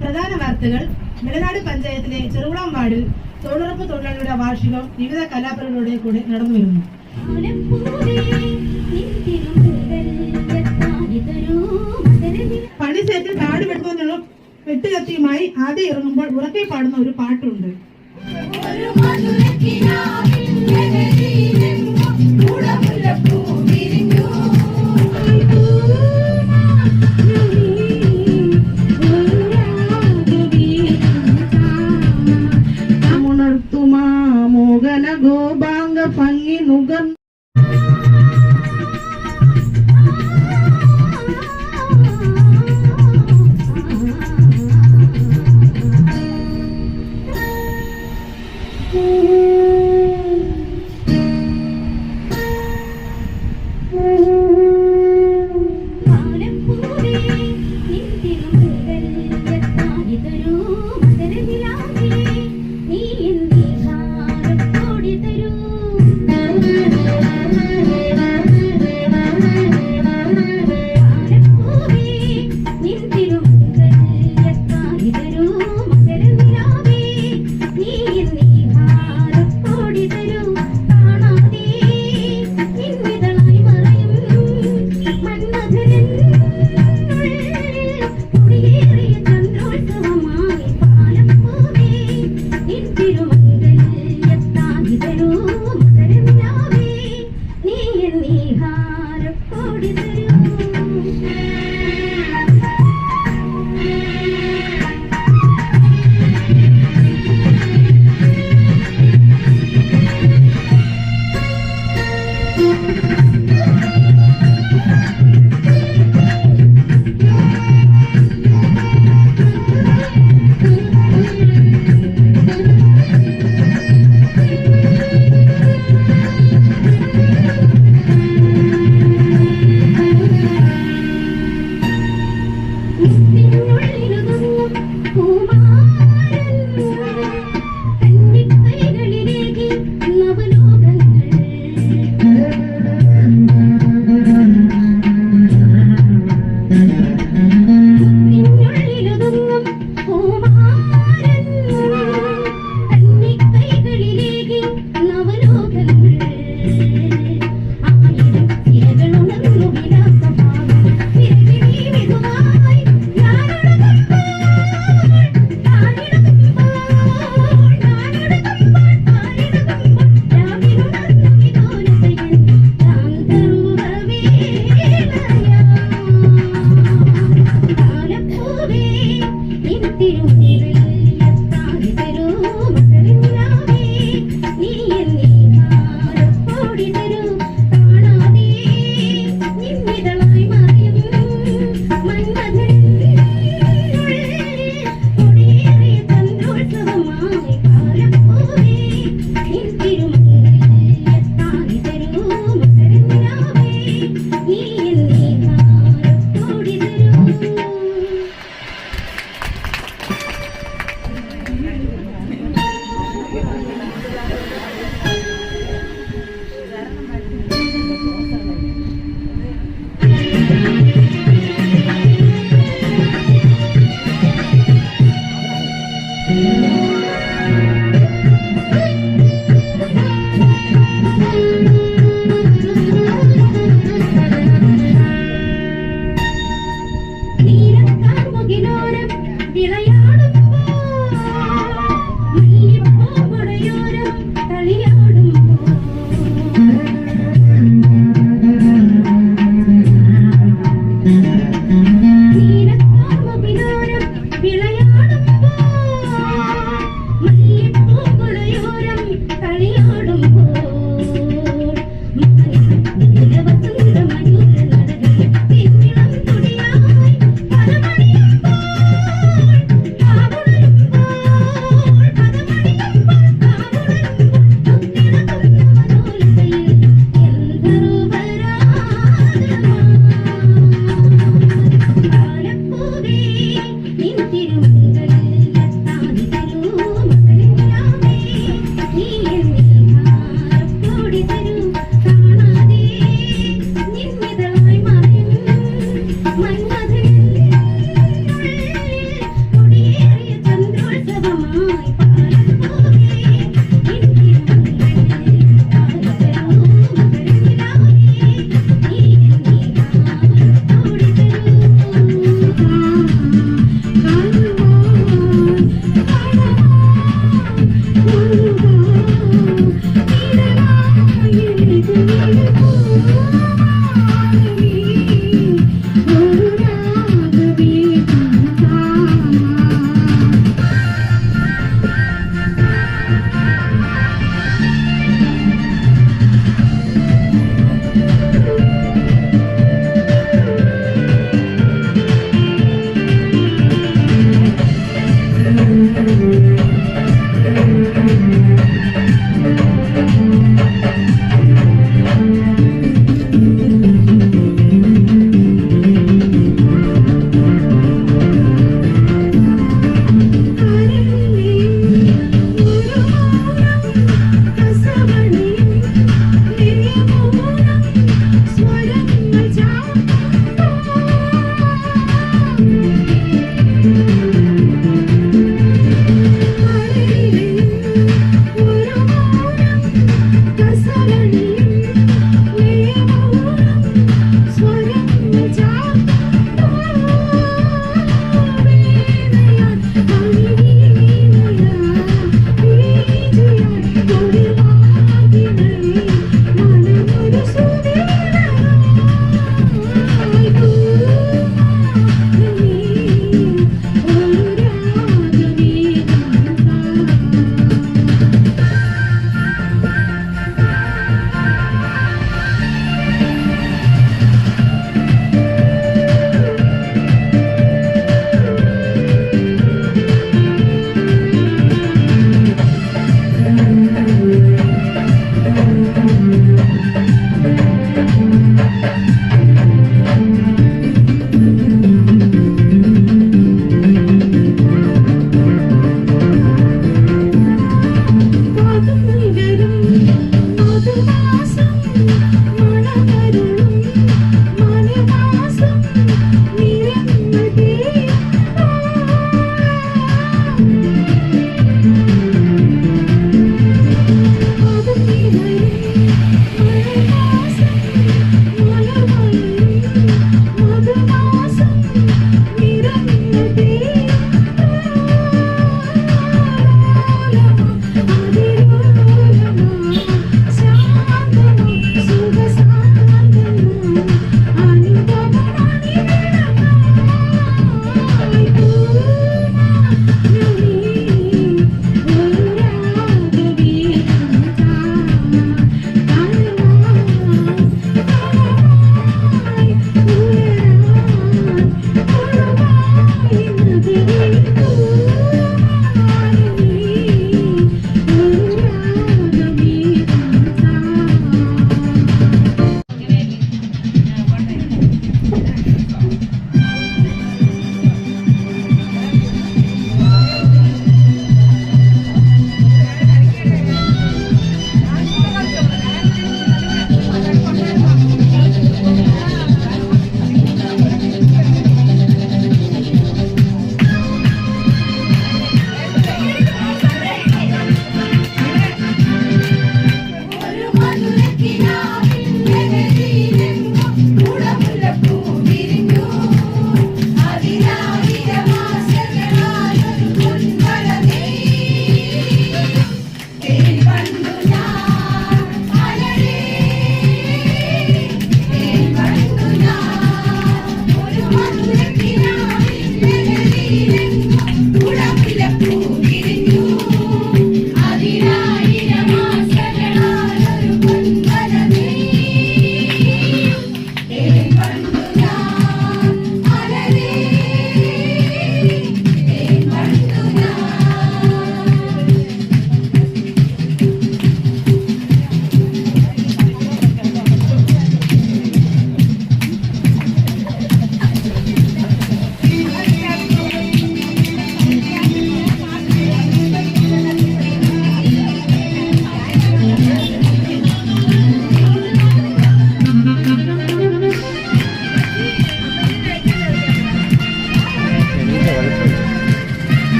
പ്രധാന വാർത്തകൾ. നിലനാട് പഞ്ചായത്തിലെ ചെറുകുളം വാർഡിൽ തൊഴിലുറപ്പ് തൊഴിലാളിയുടെ വാർഷികം വിവിധ കലാപരിപാടികളുടെ കൂടെ നടന്നു വരുന്നു. പണിസേറ്റ് കാട് വെട്ടുന്നതിനുള്ള വെട്ടുകത്തിയുമായി ആദ്യം ഇറങ്ങുമ്പോൾ ഉറക്കെ പാടുന്ന ഒരു പാട്ടുണ്ട്. ഉണർത്തുമാ മോഹന ഗോപാംഗ ഭംഗി you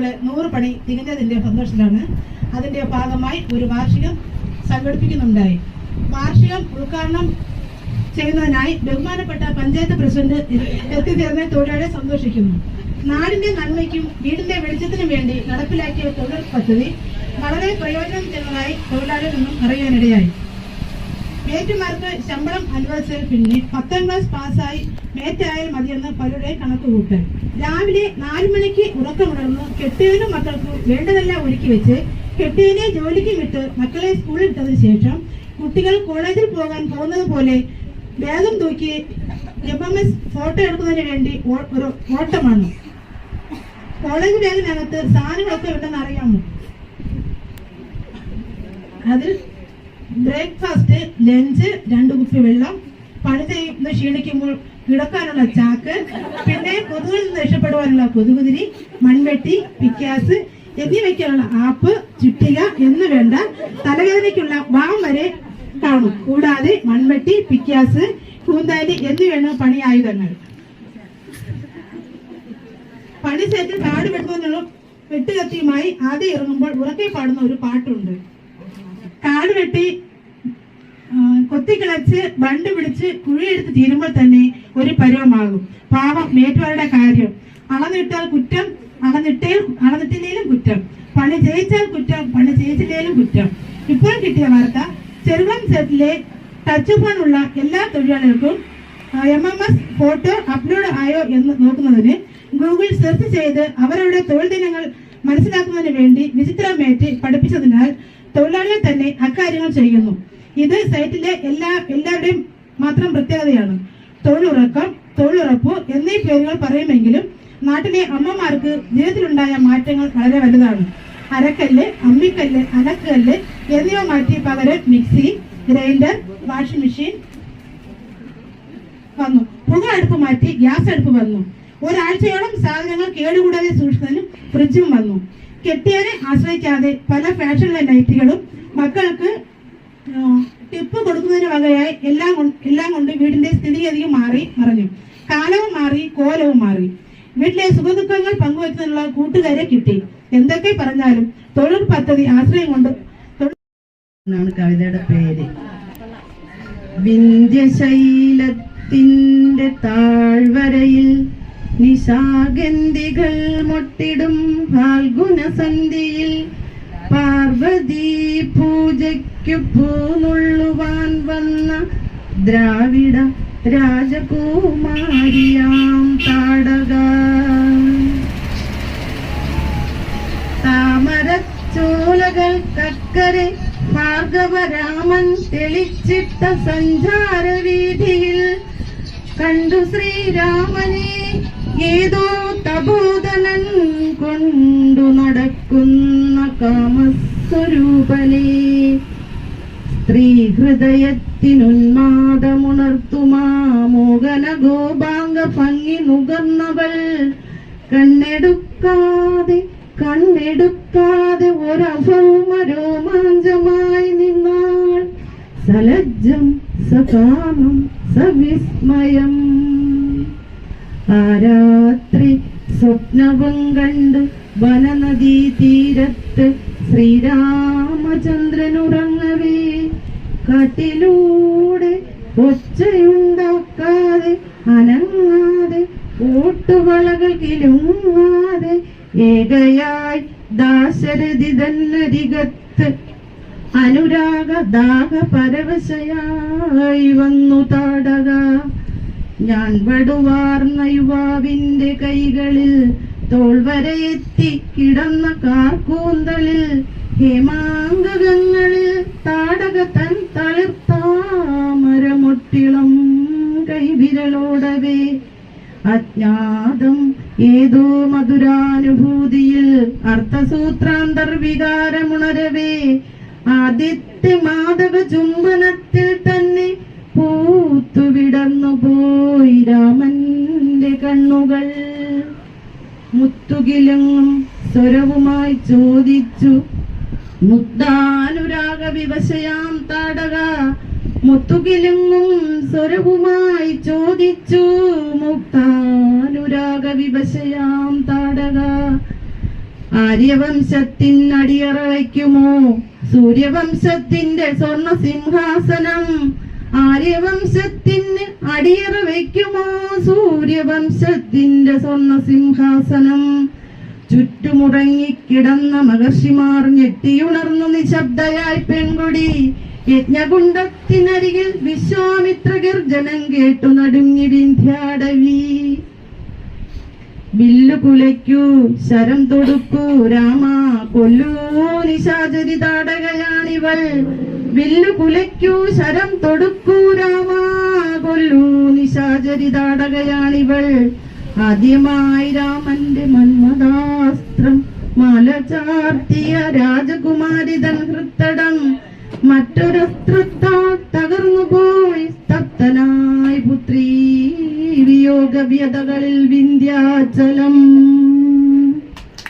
തൊഴിലാളികളെ നൂറ് പണി തികഞ്ഞതിന്റെ സന്തോഷത്തിലാണ്. അതിന്റെ ഭാഗമായി ഒരു വാർഷികം സംഘടിപ്പിക്കുന്നുണ്ടായി. വാർഷികം ഉദ്ഘാടനം ചെയ്യുന്നതിനായി ബഹുമാനപ്പെട്ട പഞ്ചായത്ത് പ്രസിഡന്റ് എത്തിച്ചേർന്ന തൊഴിലാളിയെ സന്തോഷിക്കുന്നു. നാടിന്റെ നന്മയ്ക്കും വീടിന്റെ വെളിച്ചത്തിനും വേണ്ടി നടപ്പിലാക്കിയ തൊഴിൽ പദ്ധതി വളരെ പ്രയോജനം ചെയ്യുന്നതായി തൊഴിലാളികളൊന്നും അറിയാനിടയായി. മേറ്റുമാർക്ക് ശമ്പളം അനുവദിച്ചതിന് പിന്നെ പത്താം ക്ലാസ് പാസ്സായി മേറ്റായാൽ മതിയെന്ന് പലരുടെ കണക്കുകൂട്ടൽ രാവിലെ നാലു മണിക്ക് ഉറക്കമുണർന്ന് കെട്ടിയവനും മക്കൾക്കും വേണ്ടതെല്ലാം ഒരുക്കി വെച്ച് കെട്ടിയവനെ ജോലിക്ക് വിട്ട് മക്കളെ സ്കൂളിൽ വിട്ടതിന് ശേഷം കുട്ടികൾ കോളേജിൽ പോകാൻ പോകുന്നത് പോലെ വേഗം തൂക്കി എം എം എസ് ഫോട്ടോ എടുക്കുന്നതിന് വേണ്ടി ഒരു ഓട്ടമാണ്. കോളേജ് ബാഗിനകത്ത് സാധനങ്ങളൊക്കെ ഉണ്ടെന്ന് അറിയാമോ? അതിൽ ബ്രേക്ക്ഫാസ്റ്റ് ലഞ്ച് രണ്ട് കുപ്പി വെള്ളം. പണി ചെയ്യുന്ന ക്ഷീണിക്കുമ്പോൾ കിടക്കാനുള്ള ചാക്ക്. പിന്നെ കൊതുകിൽ നിന്ന് രക്ഷപ്പെടുവാനുള്ള കൊതുകുതിരി മൺവെട്ടി പിക്കാസ് എന്നിവയ്ക്കുള്ള ആപ്പ് ചുറ്റിക എന്ന് വേണ്ട തലവേദനയ്ക്കുള്ള വാം വരെ കാണും. കൂടാതെ മൺവെട്ടി പിക്കാസ് കൂന്താലി എന്നിവയാണ് പണി ആയുധങ്ങൾ. പണി സെറ്റിൽ കാട് വെട്ടുന്നതിനുള്ള വെട്ടുകത്തിയുമായി ആദ്യം ഇറങ്ങുമ്പോൾ ഉറക്കെ പാടുന്ന ഒരു പാട്ടുണ്ട്. കാട് വെട്ടി കൊത്തിക്കിളച്ച് ബണ്ട് പിടിച്ച് കുഴിയെടുത്ത് തീരുമ്പോൾ തന്നെ ഒരു പരുവമാകും. പാവം മേറ്റുകാരുടെ കാര്യം. അളന്നിട്ടാൽ കുറ്റം അളന്നിട്ടേ അളന്നിട്ടില്ലേലും കുറ്റം. പണി ജയിച്ചാൽ കുറ്റം പണി ജയിച്ചില്ലേലും കുറ്റം. ഇപ്പോൾ കിട്ടിയ വാർത്ത ചെറുവം സെറ്റിലെ ടച്ച് ഉള്ള എല്ലാ തൊഴിലാളികൾക്കും M M S photo upload ആയോ എന്ന് നോക്കുന്നതിന് ഗൂഗിൾ സെർച്ച് ചെയ്ത് അവരുടെ തൊഴിൽ ദിനങ്ങൾ മനസ്സിലാക്കുന്നതിന് വേണ്ടി വിചിത്രമേറ്റ് പഠിപ്പിച്ചതിനാൽ തൊഴിലാളികൾ തന്നെ അക്കാര്യങ്ങൾ ചെയ്യുന്നു. ഇത് സൈറ്റിലെ എല്ലാ എല്ലാവരുടെയും മാത്രം പ്രത്യേകതയാണ്. തൊഴിലുറക്കം തൊഴിലുറപ്പ് എന്നീ പേരുകൾ പറയുമെങ്കിലും നാട്ടിലെ അമ്മമാർക്ക് ജീവിതത്തിലുണ്ടായ മാറ്റങ്ങൾ വളരെ വലുതാണ്. അരക്കല്ല് അമ്മിക്കല്ല് അലക്കല്ല് എന്നിവ മാറ്റി പകരം മിക്സി ഗ്രൈൻഡർ വാഷിംഗ് മെഷീൻ വന്നു. പുക അടുപ്പ് മാറ്റി ഗ്യാസ് അടുപ്പ് വന്നു. ഒരാഴ്ചയോളം സാധനങ്ങൾ കേടുകൂടാതെ സൂക്ഷിക്കാനും ഫ്രിഡ്ജും വന്നു. കെട്ടിയവരെ ആശ്രയിക്കാതെ പല ഫാഷനിലെ നൈറ്റികളും മക്കൾക്ക് ടിപ്പ് കൊടുക്കുന്നതിന് വകയായി എല്ലാം എല്ലാം കൊണ്ട് വീടിന്റെ സ്ഥിതിഗതിയും മാറി മറഞ്ഞു. കാലവും മാറി കോലവും മാറി. വീട്ടിലെ സുഖദുഃഖങ്ങൾ പങ്കുവെച്ചതിനുള്ള കൂട്ടുകാരെ കിട്ടി. എന്തൊക്കെ പറഞ്ഞാലും തൊഴിൽ പദ്ധതി ആശ്രയം കൊണ്ട് കവിതയുടെ പേര്. വിന്ധ്യശൈലത്തിന്റെ താഴ്വരയിൽ നിശാഗന്ധികൾ മൊട്ടിടും ഫാൽഗുന സന്ധിയിൽ പാർവതി പൂജയ്ക്കു പൂനുള്ളുവാൻ വന്ന ദ്രാവിഡ രാജകുമാരിയാം താടക. താമരച്ചോലകൾക്കക്കരെ ഭാർഗവരാമൻ തെളിച്ചിട്ട സഞ്ചാര വീതിയിൽ കണ്ടു ശ്രീരാമനെ ഏതോ തപോധനൻ കൊണ്ടു നടക്കുന്ന കാമസ്വരൂപനെ സ്ത്രീ ഹൃദയത്തിനുന്മാദമുണർത്തുമാ മോഹന ഗോപാംഗ ഭംഗി നുകർന്നവൾ കണ്ണെടുക്കാതെ കണ്ണെടുക്കാതെ ഒരഭൗമ രോമാഞ്ചമായി നിന്നാൾ സലജ്ജം സകാമം സവിസ്മയം. ആ രാത്രി സ്വപ്നവും കണ്ട് വനനദീ തീരത്ത് ശ്രീരാമചന്ദ്രനുറങ്ങവേ. കാട്ടിലൂടെ ഒച്ചയുണ്ടാക്കാതെ അനങ്ങാതെ ഓട്ടുവളകൾ കിലുങ്ങാതെ ഏകയായി ദാശരഥി തന്നരികത്ത് അനുരാഗ ദാഹ പരവശയായി വന്നു താടക. ഞാൻ വടുവാർന്ന യുവാവിന്റെ കൈകളിൽ തോൾവരയെത്തി കിടന്ന കാർക്കൂന്തളിൽ ഹേമാങ്കങ്ങളിൽ താടക തൻ തളിർത്താമരമൊട്ടിളം കൈവിരലോടവേ. അജ്ഞാതം ഏതോ മധുരാനുഭൂതിയിൽ അർത്ഥസൂത്രാന്തർവികാരമുണരവേ ആദിത്യ മാധവ ചുംബനത്തിൽ തന്നെ പൂത്തു വിടർന്നു പോയി രാമന്റെ കണ്ണുകൾ. മുത്തുകിലങ്ങും സ്വരവുമായി ചോദിച്ചു മുത്താനുരാഗ വിവശയാം താടക. മുത്തുകിലങ്ങും സ്വരവുമായി ചോദിച്ചു മുക്താനുരാഗ വിവശയാം താടക. ആര്യവംശത്തിൻ അടിയറയ്ക്കുമോ സൂര്യവംശത്തിന്റെ സ്വർണ സിംഹാസനം ആര്യവംശത്തിന് അടിയറ വയ്ക്കുമോ? സൂര്യവംശത്തിന്റെ സ്വർണ സിംഹാസനം. ചുറ്റുമുറങ്ങിക്കിടന്ന മഹർഷിമാർ ഞെട്ടിയുണർന്നു നിശബ്ദയായി പെൺകുടി യജ്ഞകുണ്ടത്തിനരികിൽ വിശ്വാമിത്ര ഗർജനം കേട്ടു നടുങ്ങി വിന്ധ്യാടവി. ബില്ലു കുലയ്ക്കൂ ശരം തൊടുക്കൂ രാമ കൊല്ലൂ നിശാചരി താടകയാണിവൾ വില്ലു കുലയ്ക്കൂ ശരം തൊടുക്കൂ നിശാചരി താടകയാണിവൾ ആദ്യമായി രാമന്റെ മന്മദാസ്ത്രം മല ചാർത്തിയ രാജകുമാരിതൻ ഹൃത്തടം മറ്റൊരസ്ത്രത്താൽ തകർന്നു പോയി സ്തബ്ധനായി പുത്രീ വിയോഗ വ്യതകളിൽ വിന്ധ്യാചലം.